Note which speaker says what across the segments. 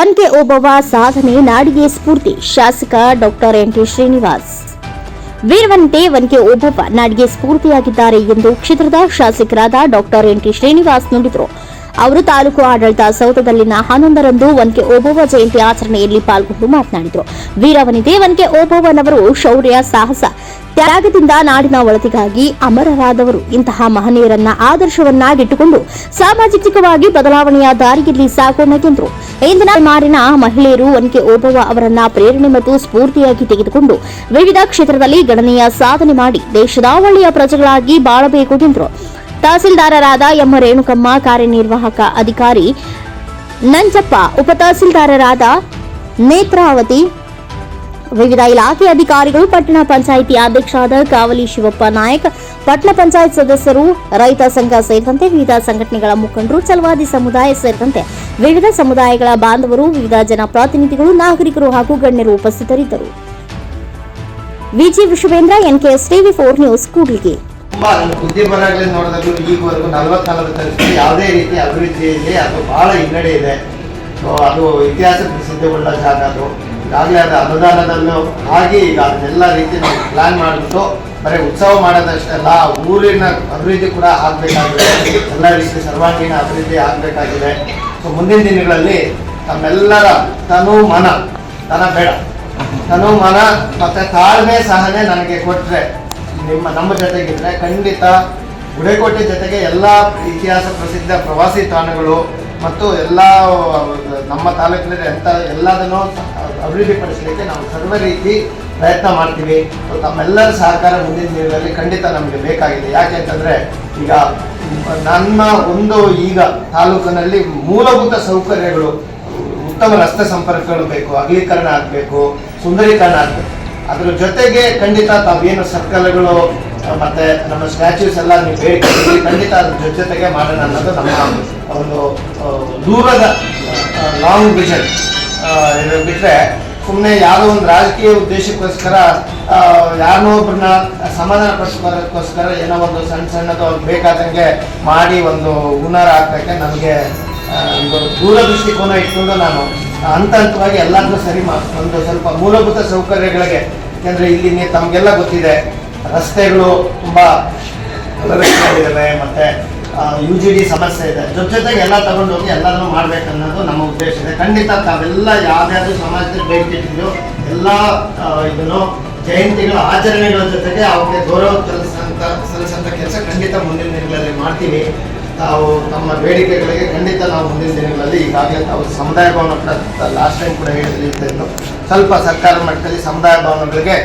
Speaker 1: ಒನ್ಕೆ ಓಬವ್ವ ಸಾಧನೆ ನಾಡಿಗೆ ಸ್ಫೂರ್ತಿ. ಶಾಸಕ ಡಾಕ್ಟರ್ ಎನ್ ಟಿ ಶ್ರೀನಿವಾಸ್. ವೀರವಂತೆ ಒನ್ಕೆ ಓಬವ್ವ ನಾಡಿಗೆ ಸ್ಫೂರ್ತಿಯಾಗಿದ್ದಾರೆ ಎಂದು ಕ್ಷೇತ್ರದ ಶಾಸಕರಾದ ಡಾಕ್ಟರ್ ಎನ್ ಟಿ ಶ್ರೀನಿವಾಸ್ ನುಡಿದರು. ಅವರು ತಾಲೂಕು ಆಡಳಿತ ಸೌಧದಲ್ಲಿನ ಹನ್ನೊಂದರಂದು ಒನ್ಕೆ ಓಬವ್ವ ಜಯಂತಿ ಆಚರಣೆಯಲ್ಲಿ ಪಾಲ್ಗೊಂಡು ಮಾತನಾಡಿದರು. ವೀರವನಿದೆ ಒನ್ಕೆ ಓಬವ್ವನವರು ಶೌರ್ಯ, ಸಾಹಸ, ತ್ಯಾಗದಿಂದ ನಾಡಿನ ಒಳತಿಗಾಗಿ ಅಮರರಾದವರು. ಇಂತಹ ಮಹನೀಯರನ್ನ ಆದರ್ಶವನ್ನಾಗಿಟ್ಟುಕೊಂಡು ಸಾಮಾಜಿಕವಾಗಿ ಬದಲಾವಣೆಯ ದಾರಿಯಲ್ಲಿ ಸಾಗೋಣ ಎಂದರು. ಇಂದಿನ ಮಾರಿನ ಮಹಿಳೆಯರು ಒನ್ಕೆ ಓಬವ್ವ ಅವರನ್ನ ಪ್ರೇರಣೆ ಮತ್ತು ಸ್ಫೂರ್ತಿಯಾಗಿ ತೆಗೆದುಕೊಂಡು ವಿವಿಧ ಕ್ಷೇತ್ರದಲ್ಲಿ ಗಣನೀಯ ಸಾಧನೆ ಮಾಡಿ ದೇಶದ ಒಳ್ಳೆಯ ಪ್ರಜೆಗಳಾಗಿ ಬಾಳಬೇಕು ಎಂದರು. ತಹಸೀಲ್ದಾರರಾದ ಎಂ ರೇಣುಕಮ್ಮ ಕಾರ್ಯನಿರ್ವಾಹಕ ಅಧಿಕಾರಿ ನಂಜಪ್ಪ, ಉಪ ತಹಸೀಲ್ದಾರರಾದ ನೇತ್ರಾವತಿ, ವಿವಿಧ ಇಲಾಖೆ ಅಧಿಕಾರಿಗಳು, ಪಟ್ಟಣ ಪಂಚಾಯಿತಿ ಅಧ್ಯಕ್ಷರಾದ ಕಾವಲಿ ಶಿವಪ್ಪ ನಾಯಕ್, ಪಟ್ಟಣ ಪಂಚಾಯತ್ ಸದಸ್ಯರು, ರೈತ ಸಂಘ ಸೇರಿದಂತೆ ವಿವಿಧ ಸಂಘಟನೆಗಳ ಮುಖಂಡರು ಚಲವಾದಿ ಸಮುದಾಯ ಸೇರಿದಂತೆ ವಿವಿಧ ಸಮುದಾಯಗಳ ಬಾಂಧವರು, ವಿವಿಧ ಜನಪ್ರತಿನಿಧಿಗಳು, ನಾಗರಿಕರು ಹಾಗೂ ಗಣ್ಯರು ಉಪಸ್ಥಿತರಿದ್ದರು. Viji Vishwendra, NKS TV four news, Kudligi.
Speaker 2: ತುಂಬಾ ನನ್ನ ಬುದ್ಧಿಬರಹಗಳು ನೋಡಿದಾಗ ಈಗವರೆಗೂ ನಲ್ವತ್ನಾಲ್ಕು ತಗತಿ ಯಾವುದೇ ರೀತಿ ಅಭಿವೃದ್ಧಿಯಲ್ಲಿ ಅದು ಬಹಳ ಹಿನ್ನಡೆ ಇದೆ. ಸೊ, ಅದು ಇತಿಹಾಸ ಪ್ರಸಿದ್ಧವುಳ್ಳ ಜಾಗ ಅದು. ಈಗಾಗಲೇ ಅದು ಅನುದಾನದಲ್ಲೂ ಆಗಿ ಈಗ ಅದನ್ನೆಲ್ಲ ರೀತಿ ನಾವು ಪ್ಲಾನ್ ಮಾಡಿಬಿಟ್ಟು ಬರೀ ಉತ್ಸವ ಮಾಡೋದಷ್ಟೇ ಅಲ್ಲ ಊರಿನ ಅಭಿವೃದ್ಧಿ ಕೂಡ ಆಗಬೇಕಾಗಿದೆ. ಎಲ್ಲ ರೀತಿ ಸರ್ವಾಂಗೀಣ ಅಭಿವೃದ್ಧಿ ಆಗಬೇಕಾಗಿದೆ. ಸೊ, ಮುಂದಿನ ದಿನಗಳಲ್ಲಿ ತಮ್ಮೆಲ್ಲರ ತನು ಮನ, ತನ ಬೇಡ. ತನು ಮನ ಮತ್ತು ತಾಳ್ಮೆ ಸಹನೆ ನನಗೆ ಕೊಟ್ಟರೆ ನಿಮ್ಮ ನಮ್ಮ ಜೊತೆಗಿದ್ರೆ ಖಂಡಿತ ಗುಡೇಕೋಟೆ ಜೊತೆಗೆ ಎಲ್ಲ ಇತಿಹಾಸ ಪ್ರಸಿದ್ಧ ಪ್ರವಾಸಿ ತಾಣಗಳು ಮತ್ತು ಎಲ್ಲ ನಮ್ಮ ತಾಲೂಕಿನಲ್ಲಿ ಎಂಥ ಎಲ್ಲದನ್ನು ಅಭಿವೃದ್ಧಿಪಡಿಸಲಿಕ್ಕೆ ನಾವು ಸರ್ವ ರೀತಿ ಪ್ರಯತ್ನ ಮಾಡ್ತೀವಿ. ತಮ್ಮೆಲ್ಲರ ಸಹಕಾರ ಮುಂದಿನ ದಿನಗಳಲ್ಲಿ ಖಂಡಿತ ನಮಗೆ ಬೇಕಾಗಿದೆ. ಯಾಕೆ ಅಂತಂದರೆ, ಈಗ ನಮ್ಮ ಒಂದು ಈಗ ತಾಲೂಕಿನಲ್ಲಿ ಮೂಲಭೂತ ಸೌಕರ್ಯಗಳು, ಉತ್ತಮ ರಸ್ತೆ ಸಂಪರ್ಕಗಳು ಬೇಕು, ಅಗಲೀಕರಣ ಆಗಬೇಕು, ಸುಂದರೀಕರಣ ಆಗಬೇಕು. ಅದ್ರ ಜೊತೆಗೆ ಖಂಡಿತ ತಾವೇನು ಸರ್ಕಲ್ಗಳು ಮತ್ತೆ ನಮ್ಮ ಸ್ಟ್ಯಾಚ್ಯೂಸ್ ಎಲ್ಲ ನೀವು ಬೇಕು ಖಂಡಿತ ಅದ್ರ ಜೊತೆಗೆ ಮಾಡೋಣ ಅನ್ನೋದು ನಮ್ಮ ಒಂದು ದೂರದ ಲಾಂಗ್ ವಿಷನ್ ಬಿಟ್ಟರೆ ಸುಮ್ಮನೆ ಯಾವುದೋ ಒಂದು ರಾಜಕೀಯ ಉದ್ದೇಶಕ್ಕೋಸ್ಕರ ಯಾರನ್ನೋ ಒಬ್ಬರನ್ನ ಸಮಾಧಾನ ಪಡಿಸ್ಕೋಸ್ಕರ ಏನೋ ಒಂದು ಸಣ್ಣ ಸಣ್ಣದು ಅವ್ರಿಗೆ ಬೇಕಾದಂಗೆ ಮಾಡಿ ಒಂದು ಹುನರ್ ಹಾಕೋಕ್ಕೆ ನಮಗೆ ಒಂದು ಒಂದು ದೂರದೃಷ್ಟಿಕೋನ ಇಟ್ಕೊಂಡು ನಾನು ಹಂತ ಹಂತವಾಗಿ ಎಲ್ಲಾದ್ರೂ ಸರಿ ಒಂದು ಸ್ವಲ್ಪ ಮೂಲಭೂತ ಸೌಕರ್ಯಗಳಿಗೆ, ಯಾಕೆಂದರೆ ಇಲ್ಲಿ ತಮಗೆಲ್ಲ ಗೊತ್ತಿದೆ, ರಸ್ತೆಗಳು ತುಂಬ ಇದ್ದಾವೆ ಮತ್ತು ಯು ಜಿ ಡಿ ಸಮಸ್ಯೆ ಇದೆ. ಜೊತೆ ಜೊತೆಗೆ ಎಲ್ಲ ತಗೊಂಡು ಹೋಗಿ ಎಲ್ಲದನ್ನು ಮಾಡ್ಬೇಕನ್ನೋದು ನಮ್ಮ ಉದ್ದೇಶ ಇದೆ. ಖಂಡಿತ ತಾವೆಲ್ಲ ಯಾವ್ದಾದ್ರು ಸಮಾಜದಲ್ಲಿ ಬೇಡಿಕೆ ಇಟ್ಟಿದ್ರು ಎಲ್ಲ ಇದನ್ನು ಜಯಂತಿಗಳ ಆಚರಣೆಗಳ ಜೊತೆಗೆ ಅವ್ರಿಗೆ ಗೌರವ ಸಲ್ಲಿಸಂತ ಸಲ್ಲಿಸಂತ ಕೆಲಸ ಖಂಡಿತ ಮುಂದಿನ ದಿನಗಳಲ್ಲಿ ಮಾಡ್ತೀವಿ. ತಾವು ತಮ್ಮ ಬೇಡಿಕೆಗಳಿಗೆ ಖಂಡಿತ ನಾವು ಮುಂದಿನ ದಿನಗಳಲ್ಲಿ ಈಗಾಗಲೇ ತಾವು ಸಮುದಾಯ ಭವನ ಲಾಸ್ಟ್ ಟೈಮ್ ಕೂಡ ಹೇಳಿದ್ದು ಸ್ವಲ್ಪ ಸರ್ಕಾರ ಮಟ್ಟದಲ್ಲಿ ಸಮುದಾಯ ಭವನಗಳಿಗೆ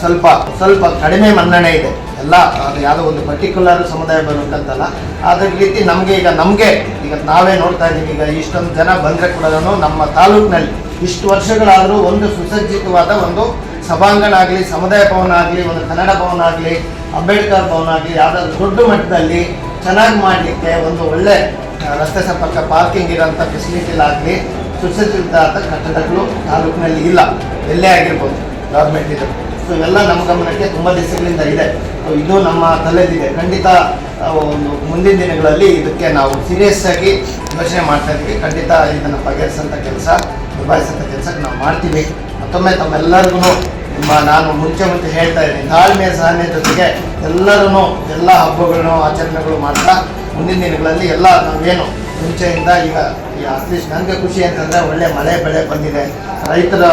Speaker 2: ಸ್ವಲ್ಪ ಸ್ವಲ್ಪ ಕಡಿಮೆ ಮನ್ನಣೆ ಇದೆ. ಎಲ್ಲ, ಅದು ಯಾವುದೋ ಒಂದು ಪರ್ಟಿಕ್ಯುಲರ್ ಸಮುದಾಯ ಭವನಕ್ಕಂತಲ್ಲ. ಅದ್ರ ರೀತಿ ನಮಗೆ ಈಗ ನಮಗೆ ಈಗ ನಾವೇ ನೋಡ್ತಾ ಇದ್ದೀವಿ, ಈಗ ಇಷ್ಟೊಂದು ಜನ ಬಂದರೆ ಕೂಡ ನಮ್ಮ ತಾಲೂಕಿನಲ್ಲಿ ಇಷ್ಟು ವರ್ಷಗಳಾದರೂ ಒಂದು ಸುಸಜ್ಜಿತವಾದ ಒಂದು ಸಭಾಂಗಣ ಆಗಲಿ ಸಮುದಾಯ ಭವನ ಆಗಲಿ, ಒಂದು ಕನ್ನಡ ಭವನ ಆಗಲಿ, ಅಂಬೇಡ್ಕರ್ ಭವನ ಆಗಲಿ, ಯಾವುದಾದ್ರು ದೊಡ್ಡ ಮಟ್ಟದಲ್ಲಿ ಚೆನ್ನಾಗಿ ಮಾಡಲಿಕ್ಕೆ ಒಂದು ಒಳ್ಳೆ ರಸ್ತೆ ಸಂಪರ್ಕ ಪಾರ್ಕಿಂಗ್ ಇರೋಂಥ ಫೆಸಿಲಿಟಿಲಾಗಲಿ ಅಂತ ಕಟ್ಟಡಗಳು ತಾಲೂಕಿನಲ್ಲಿ ಇಲ್ಲ. ಎಲ್ಲೇ ಆಗಿರ್ಬೋದು ಗೌರ್ಮೆಂಟ್ ಇದು. ಸೊ ಇವೆಲ್ಲ ನಮ್ಮ ಗಮನಕ್ಕೆ ತುಂಬ ದಿವಸಗಳಿಂದ ಇದೆ. ಇದು ನಮ್ಮ ತಲೆದಿದೆ ಖಂಡಿತ ಒಂದು ಮುಂದಿನ ದಿನಗಳಲ್ಲಿ ಇದಕ್ಕೆ ನಾವು ಸೀರಿಯಸ್ ಆಗಿ ಯೋಚನೆ ಮಾಡ್ತಾ ಇದ್ದೀವಿ. ಖಂಡಿತ ಇದನ್ನು ಬಗೆಹರಿಸಂಥ ಕೆಲಸ, ನಿಭಾಯಿಸೋಂಥ ಕೆಲಸಕ್ಕೆ ನಾವು ಮಾಡ್ತೀವಿ. ಮತ್ತೊಮ್ಮೆ ತಮ್ಮೆಲ್ಲರಿಗೂ ನಾನು ಮುಂಚೆ ಮುಂಚೆ ಹೇಳ್ತಾ ಇದ್ದೀನಿ. ತಾಳ್ಮೆ ಸಹನೆ ಜೊತೆಗೆ ಎಲ್ಲರೂ ಎಲ್ಲ ಹಬ್ಬಗಳನ್ನು, ಆಚರಣೆಗಳು ಮಾಡ್ತಾ ಮುಂದಿನ ದಿನಗಳಲ್ಲಿ ಎಲ್ಲ ನಾವೇನು ಮುಂಚೆಯಿಂದ ಈಗ ಅಟ್ಲೀಸ್ಟ್ ನನಗೆ ಖುಷಿ ಅಂತಂದರೆ ಒಳ್ಳೆ ಮಳೆ ಬೆಳೆ ಬಂದಿದೆ. ರೈತರ